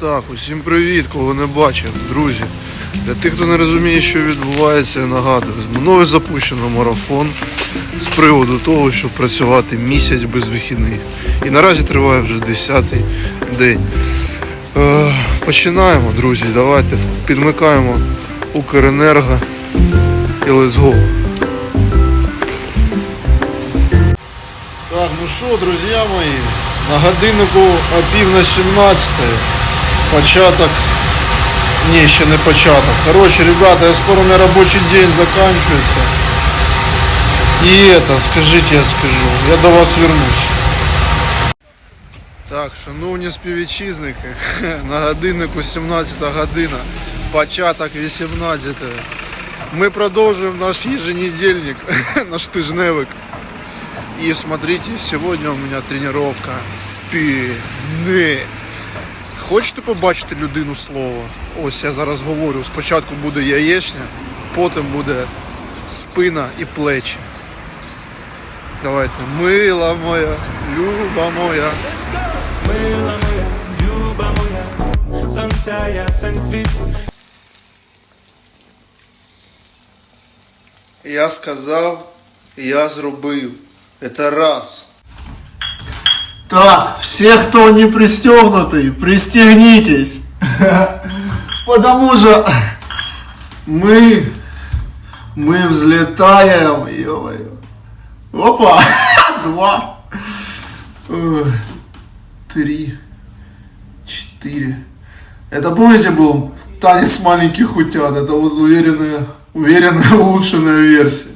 Так, усім привіт, кого не бачив, друзі. Для тих, хто не розуміє, що відбувається, я нагадую, мною запущено марафон з приводу того, щоб працювати місяць без вихідних. І наразі триває вже 10-й день. Е, починаємо, друзі. Давайте підмикаємо Укренерго і let's go. Так, ну що, друзі мої, на годиннику о пів на 17 початок. Не, ще не початок. Короче, ребята, я скоро у меня рабочий день заканчивается. И это, скажите, я скажу, я до вас вернусь. Так, шановні співвітчизники, на годиннику 17 година, початок 18. Ми продовжуємо наш еженедельник, наш тижневик. И смотрите, сегодня у меня тренировка спини. Хочете побачити людину слова? Ось я зараз говорю. Спочатку буде яєчня, потім буде спина і плечі. Давайте. Мила моя, люба моя. Мила моя, люба моя, сонця ясен світ. Я сказав, я зробив. Это раз. Так, все, кто не пристегнутый, пристегнитесь. Потому что мы, мы взлетаем, ё-моё. Опа, два, Ой, три, четыре. Это помните был танец маленьких утят? Это вот уверенная, уверенная улучшенная версия.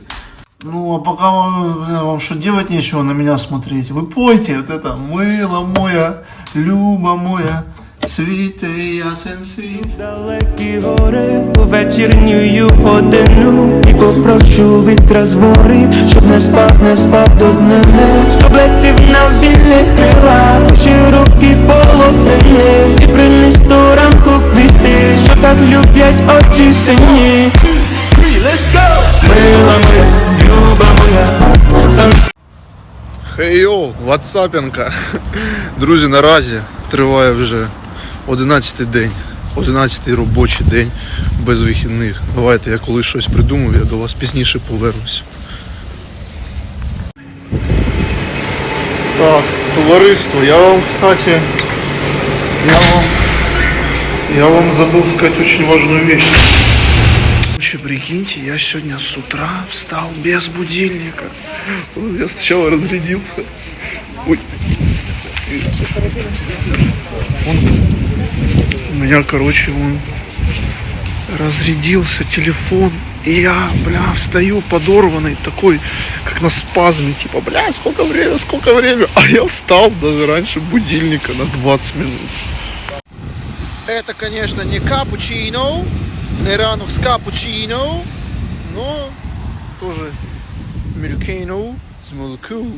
Ну, а пока вам, бля, вам что делать нечего на меня смотреть, вы пойте вот это «Мило моя, люба моя, цвіте ясен світ». Далекі гори у вечірню годину І попрошу вітра з гори, щоб не спав, не спав до мене Щоб летів на вільних крилах, очі руки полотнені І приніс до ранку квіти, що так люблять очі сині Let's go! Мила Хей йоу, ватсапінка. Друзі, наразі триває вже 11 день, 11 робочий день без вихідних. Давайте я коли щось придумаю, я до вас пізніше повернусь. Так, товариство, я вам, кстати, я вам, я вам забыл сказать очень важную вещь. Вообще, прикиньте, я сегодня с утра встал без будильника. Я сначала разрядился. Ой. Он, у меня, короче, он разрядился телефон. И я, бля, встаю подорванный, такой, как на спазме, типа, бля, сколько время, сколько время. А я встал даже раньше будильника на 20 минут. Это, конечно, не капучино, не с капучино, но тоже милькейно с молоком.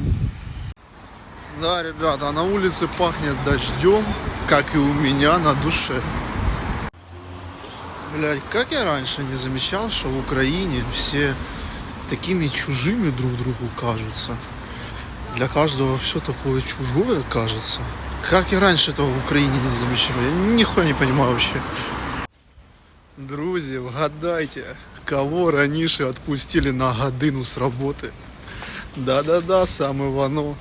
Да, ребята, на улице пахнет дождем, как и у меня на душе. Блять, как я раньше не замечал, что в Украине все такими чужими друг другу кажутся. Для каждого все такое чужое кажется. Как я раньше этого в Украине не замечал, я нихуя не понимаю вообще. Друзі, вгадайте, кого раніше відпустили на годину з роботи. Да-да-да, саме воно.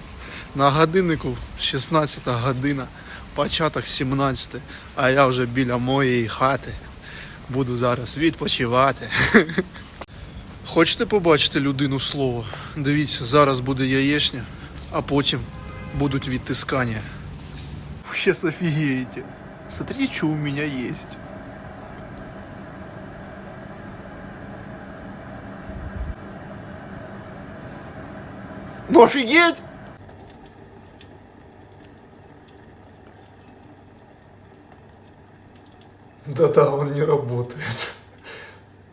На годиннику 16 година, початок 17, а я вже біля моєї хати. Буду зараз відпочивати. Хочете побачити людину слово? Дивіться, зараз буде яєчня, а потім будуть відтискання. Ви Сейчас офигеете. Смотри, что у меня есть. Ну офигеть! Да-да, он не работает.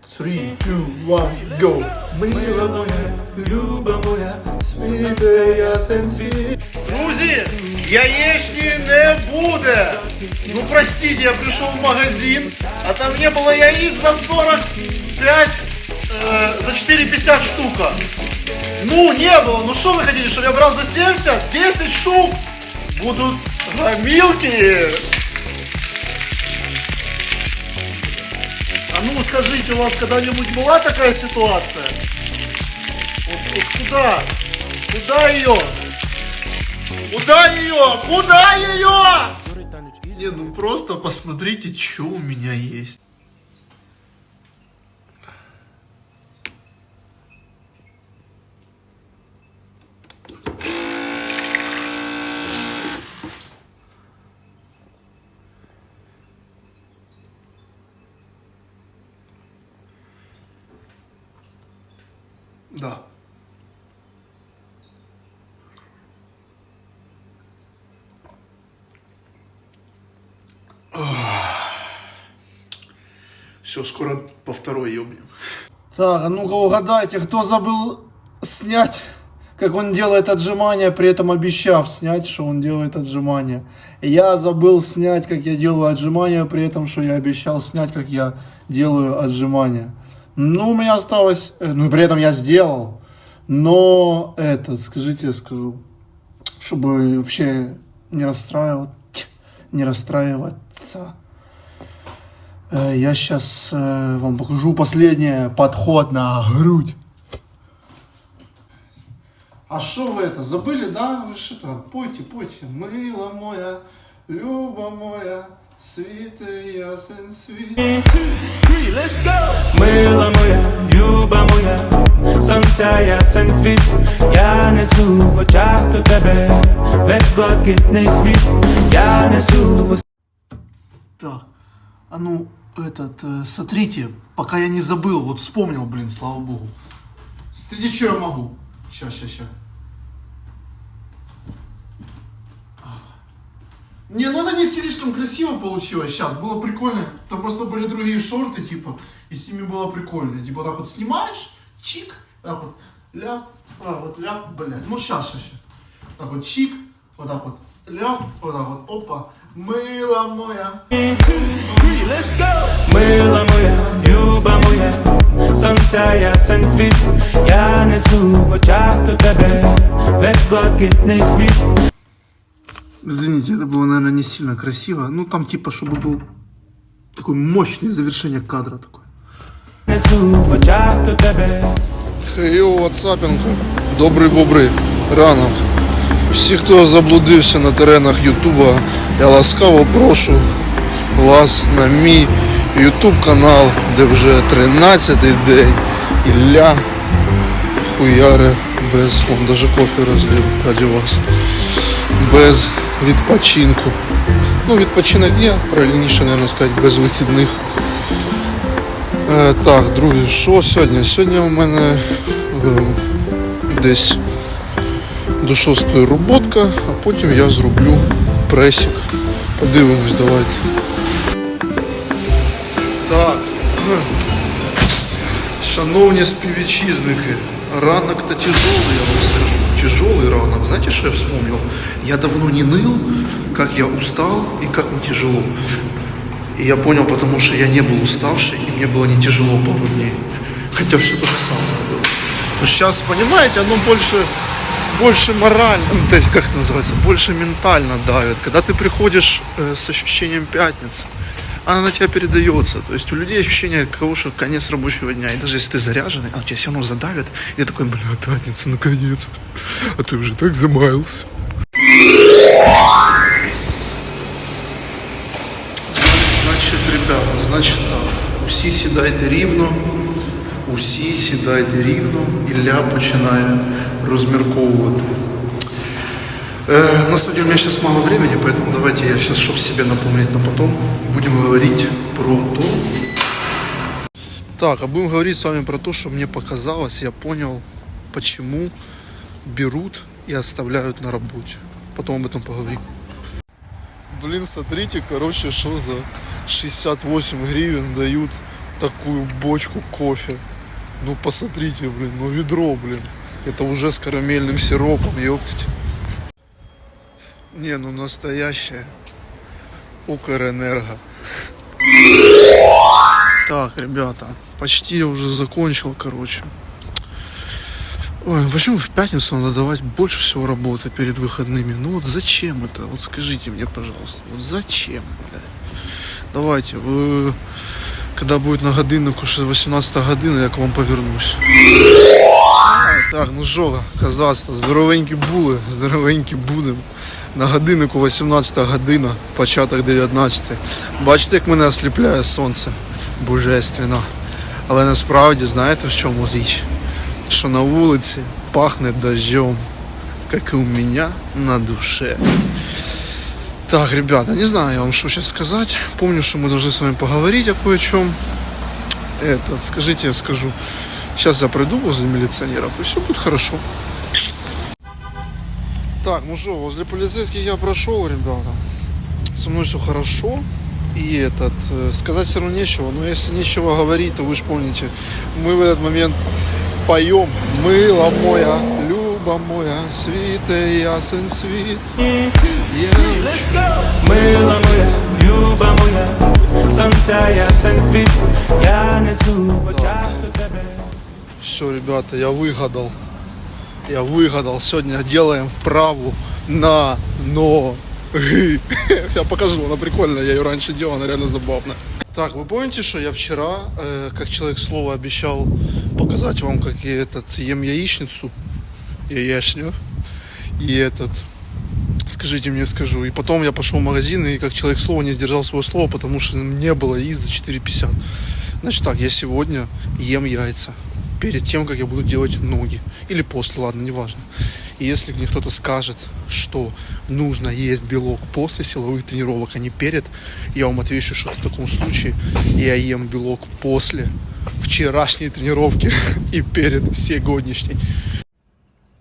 Three, two, one, go! Мила моя, люба моя, світе ясен світ. Друзі, яєчні не буде. Ну простите, я пришел в магазин, а там не было яиц за 45, э, за 4,50 штука. Ну, не было. Ну, что вы хотите, чтобы я брал за 70? 10 штук будут громилки. А ну, скажите, у вас когда-нибудь была такая ситуация? Вот, вот куда? Куда ее? Куда ее? Куда ее? Не, ну просто посмотрите, что у меня есть. Все, скоро по второй ебнем. Так, а ну-ка угадайте, кто забыл снять, как он делает отжимания, при этом обещав снять, что он делает отжимания. Я забыл снять, как я делаю отжимания, при этом, что я обещал снять, как я делаю отжимания. Ну, у меня осталось, э, ну при этом я сделал. Но это, скажите, я скажу, чтобы вообще не расстраивать, не расстраиваться. Э, Я сейчас вам покажу последний подход на грудь. А что вы это, забыли, да? Вы что-то, пойте, пойте. Мило моя, люба моя, світи ясен світ. Мила моя, люба моя, сонця ясен світ, я несу в очах до тебе весь блакитний світ, я несу в Так, а ну, этот, э, смотрите, пока я не забыл, вот вспомнил, блин, слава богу. Смотрите, что я могу. Сейчас, сейчас, сейчас. Не, ну она не слишком красиво получилось сейчас, было прикольно. Там просто были другие шорты, типа, и с ними было прикольно. Типа, так вот снимаешь, чик, так вот, ляп, а, вот ляп, блядь. Ну, сейчас, сейчас, сейчас. Так вот, чик, вот так вот, ляп, вот так вот, опа. Мила моя. Мила моя, люба моя, сонця ясен світ, я несу в очах до тебе весь блакитний світ. Извините, это было, наверное, не сильно красиво. Ну, там типа, чтобы был такой мощный завершение кадра такой. Несу в очах до тебе. Хейл Ватсапенко, добрий бобрий ранок. Всі, хто заблудився на теренах Ютуба, я ласкаво прошу вас на мій Ютуб канал, де вже 13-й день Ілля хуяри без, он даже кофе розлив раді вас, без відпочинку. Ну, відпочинок є, правильніше, наверное, сказати, без вихідних. Е, так, друзі, що сьогодні? Сьогодні у мене е, десь до шостої роботка, а потім я зроблю пресік. Подивимось, давайте. Так. Шановні співвітчизники, ранок-то тяжелый, я вам скажу. Тяжелый ранок. Знаете, что я вспомнил? Я давно не ныл, как я устал и как мне тяжело. И я понял, потому что я не был уставший, и мне было не тяжело пару дней. Хотя все то же самое было. Но сейчас, понимаете, оно больше, больше морально, ну, то есть, как это называется, больше ментально давит. Когда ты приходишь э, с ощущением пятницы, она на тебя передается. То есть у людей ощущение того, что конец рабочего дня. И даже если ты заряженный, она тебя все равно задавит. И ты такой, бля, пятница, наконец-то. А ты уже так замаялся. Значить, ребята, значить так. Усі сідайте рівно, усі сідайте рівно, Ілля починає розмірковувати. Э, на самом деле у меня сейчас мало времени, поэтому давайте я сейчас, чтобы себе напомнить на потом, будем говорить про то. Так, а будем говорить с вами про то, что мне показалось, я понял, почему берут и оставляют на работе. Потом об этом поговорим. Блин, смотрите, короче, что за 68 гривен дают такую бочку кофе. Ну, посмотрите, блин, ну ведро, блин. Это уже с карамельным сиропом, ёптать. Не, ну настоящая Укрэнерго. Так, ребята, почти я уже закончил, короче. Ой, ну почему в пятницу надо давать больше всего работы перед выходными? Ну вот зачем это? Вот скажите мне, пожалуйста, вот зачем, блядь? Давайте, вы Когда будет на годиннику ще 18 година, я к вам повернусь. Так, ну що, казацтво, здоровенькі були, здоровенькі будемо. На годиннику 18 година, початок 19. Бачите, як мене осліпляє сонце? Божественно. Але насправді, знаєте, в чому річ? Що на вулиці пахне дождем, як і у мене на душе. Так, ребята, не знаю я вам, что сейчас сказать. Помню, что мы должны с вами поговорить о кое о чем. Это, скажите, я скажу. Сейчас я пройду возле милиционеров, и все будет хорошо. Так, ну что, возле полицейских я прошел, ребята. Со мной все хорошо. И этот, э, сказать все равно нечего, но если нечего говорить, то вы же помните, мы в этот момент поем «Мыло моя, Люба моя, світе ясен світ». Я Мила моя, люба моя, сонця ясен світ, я несу в очах до тебе. Все, ребята, я выгадал. Я выгадал. Сегодня делаем вправу на ноги. Я покажу, она прикольная. Я ее раньше делал, она реально забавная. Так, вы помните, что я вчера, э, как человек слова, обещал показать вам, как я этот ем яичницу, яичню, и этот, скажите мне, скажу. И потом я пошел в магазин и как человек слова не сдержал свое слово, потому что не было яиц за 4,50. Значит так, я сегодня ем яйца перед тем, как я буду делать ноги. Или после, ладно, неважно. И если мне кто-то скажет, что нужно есть белок после силовых тренировок, а не перед, я вам отвечу, что в таком случае я ем белок после вчерашней тренировки и перед сегодняшней.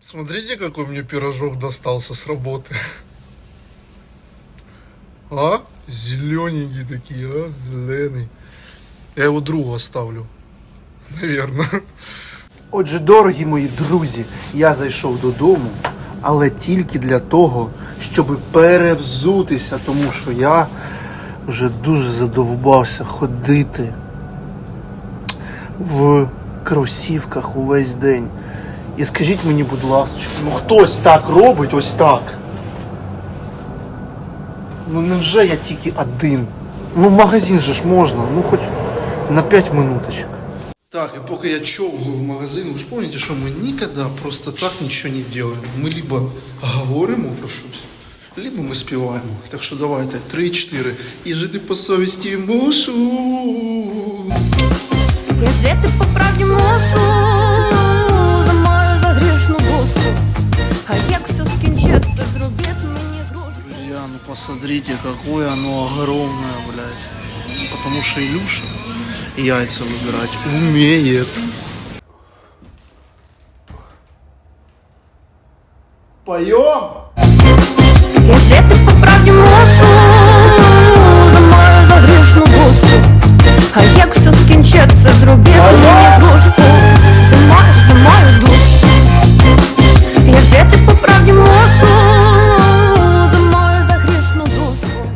Смотрите, какой мне пирожок достался с работы. А? Зелененькие такие, а? Зеленый. Я его другу оставлю. Наверное. Отже, дорогі мої друзі, я зайшов додому, але тільки для того, щоб перевзутися, тому що я вже дуже задовбався ходити в кросівках увесь день. І скажіть мені, будь ласка, ну хтось так робить, ось так. Ну невже я тільки один? Ну в магазин же ж можна, ну хоч на 5 минуточок. Так, и пока я човгаю в магазин, вы же помните, что мы никогда просто так ничего не делаем. Мы либо говоримо про щось, либо ми співаємо. Так що давайте, три-чотири. І жити по совісті мушу. Я жити по правді мушу А як все скінчиться, зробіть мені грушу. Друзья, ну посмотрите, какое оно огромное, блядь. Потому что Илюша яйца выбирать умеет. Поем! Я жити по правді мушу за мою за грішну душу. А як все скінчиться, зробіть мені грушку за мою, за мою душу. Я жити по правді мушу за мою за грішну душу.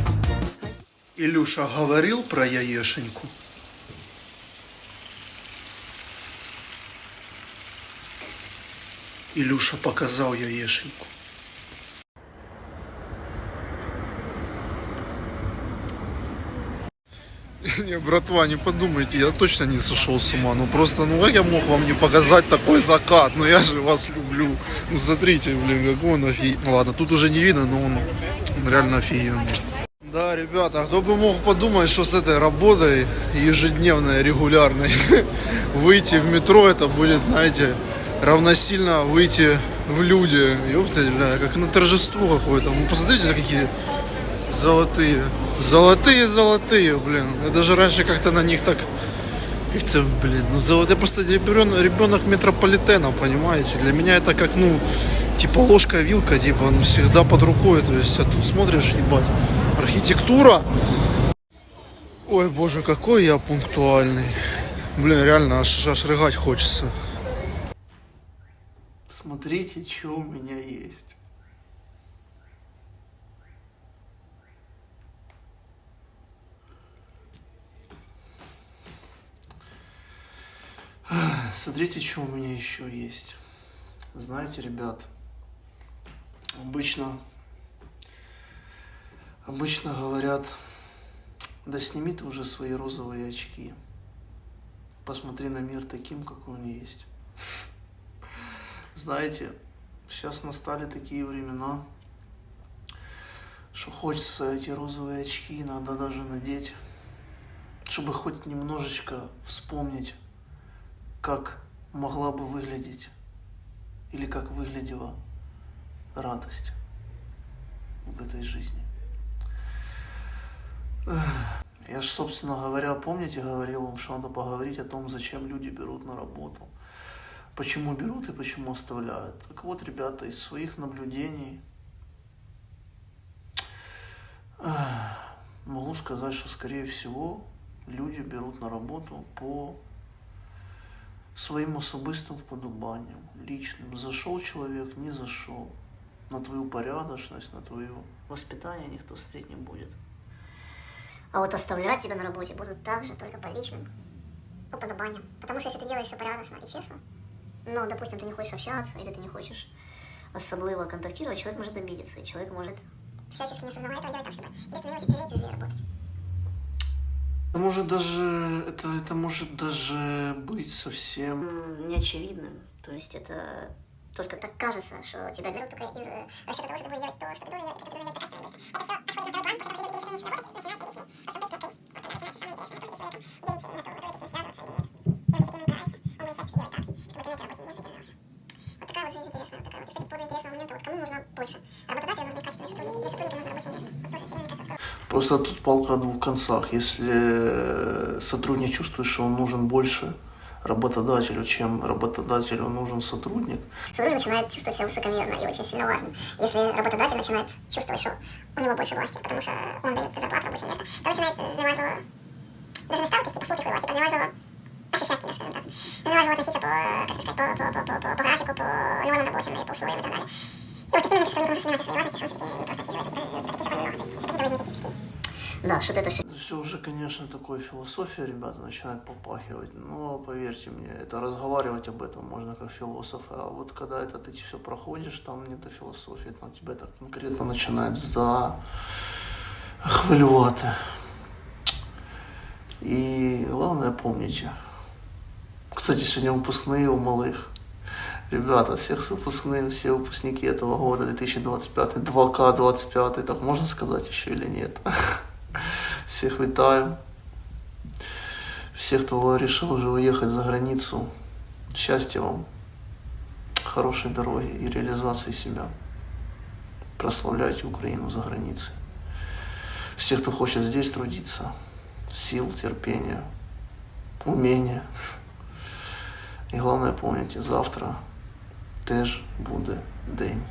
Илюша говорил про яешеньку? Илюша показал яешеньку. Не, братва, не подумайте, я точно не сошел с ума. Ну просто, ну как я мог вам не показать такой закат? Ну я же вас люблю. Ну смотрите, блин, какой он офиг... Ну ладно, тут уже не видно, но он, реально офигенный. Да, ребята, кто бы мог подумать, что с этой работой ежедневной, регулярной, выйти в метро, это будет, знаете, равносильно выйти в люди. Ёпта, бля, как на торжество какое-то. Ну, посмотрите, какие золотые. Золотые, золотые, блин. Я даже раньше как-то на них так... Как-то, блин, ну золотые. Я просто ребенок, ребенок метрополитена, понимаете? Для меня это как, ну, типа ложка-вилка, типа, ну, всегда под рукой. То есть, а тут смотришь, ебать, архитектура. Ой, боже, какой я пунктуальный. Блин, реально, аж, аж рыгать хочется. Смотрите, что у меня есть. Смотрите, что у меня еще есть. Знаете, ребят, обычно, обычно говорят, да сними ты уже свои розовые очки. посмотри на мир таким, какой он есть. Знаете, сейчас настали такие времена, что хочется эти розовые очки иногда даже надеть, чтобы хоть немножечко вспомнить, как могла бы выглядеть или как выглядела радость в этой жизни. Я же, собственно говоря, помните, говорил вам, что надо поговорить о том, зачем люди берут на работу. Почему берут и почему оставляют. Так вот, ребята, из своих наблюдений могу сказать, что, скорее всего, люди берут на работу по своим особистим вподобанням, личным. Зашел человек, не зашел. На твою порядочность, на твое воспитание никто встретить не будет. А вот оставлять тебя на работе будут также, только по личным уподобаниям. Потому что если ты делаешь все порядочно и честно, ну, допустим, ты не хочешь общаться, или ты не хочешь особливо контактировать, человек может обидеться, и человек может всячески не осознавая этого делать так, чтобы тебе становилось тяжелее и тяжелее работать. Это может даже, это, это может даже быть совсем... Неочевидным. То есть это только так кажется, что тебя берут только из э, расчета того, что ты делать то, что ты должен делать, как ты должен делать качественно. Это все отходит на второй план, потому что ты начинаешь работать, начинается личное. Особенно окей. Вот тогда начинается самое интересное. Только человеком делиться или нет, готовы с ним связываться или нет. И он, если ты не нравишься, он будет всячески делать так, чтобы ты на этой работе не задержался. Вот такая вот жизнь интересная. Вот такая вот. И, кстати, по поводу интересного момента, вот кому нужно больше? Работодателю нужны качественные сотрудники или сотруднику нужно рабочее место? Вот тоже сильно, мне кажется, такое. Просто тут палка о двух концах. Если э, сотрудник чувствует, что он нужен больше работодателю, чем работодателю нужен сотрудник, Сотрудник начинает чувствовать себя высокомерно и очень сильно важным. Если работодатель начинает чувствовать, что у него больше власти, потому что он дает зарплату, рабочее место, то начинает зневажливо, даже не ставки, типа фуфик его, а типа зневажливо ощущать тебя, скажем так. Зневажливо относиться по, как сказать, по, по, по, по, по графику, по нормам рабочим и по условиям и так далее. Что не. Да, что-то это все это все уже, конечно, такой философия, ребята, начинает попахивать. Но поверьте мне, это разговаривать об этом можно как философы, а вот когда это ты все проходишь, там нет философии, там тебя так конкретно начинает за хвилювати. И главное помните. Кстати, сегодня выпускные у малых. Ребята, всех с выпускным, все выпускники этого года, 2025, 2К25, так можно сказать еще или нет? Всех витаю. Всех, кто решил уже уехать за границу, счастья вам, хорошей дороги и реализации себя. Прославляйте Украину за границей. Всех, кто хочет здесь трудиться, сил, терпения, умения. І головне, пам'ятайте, завтра теж буде день.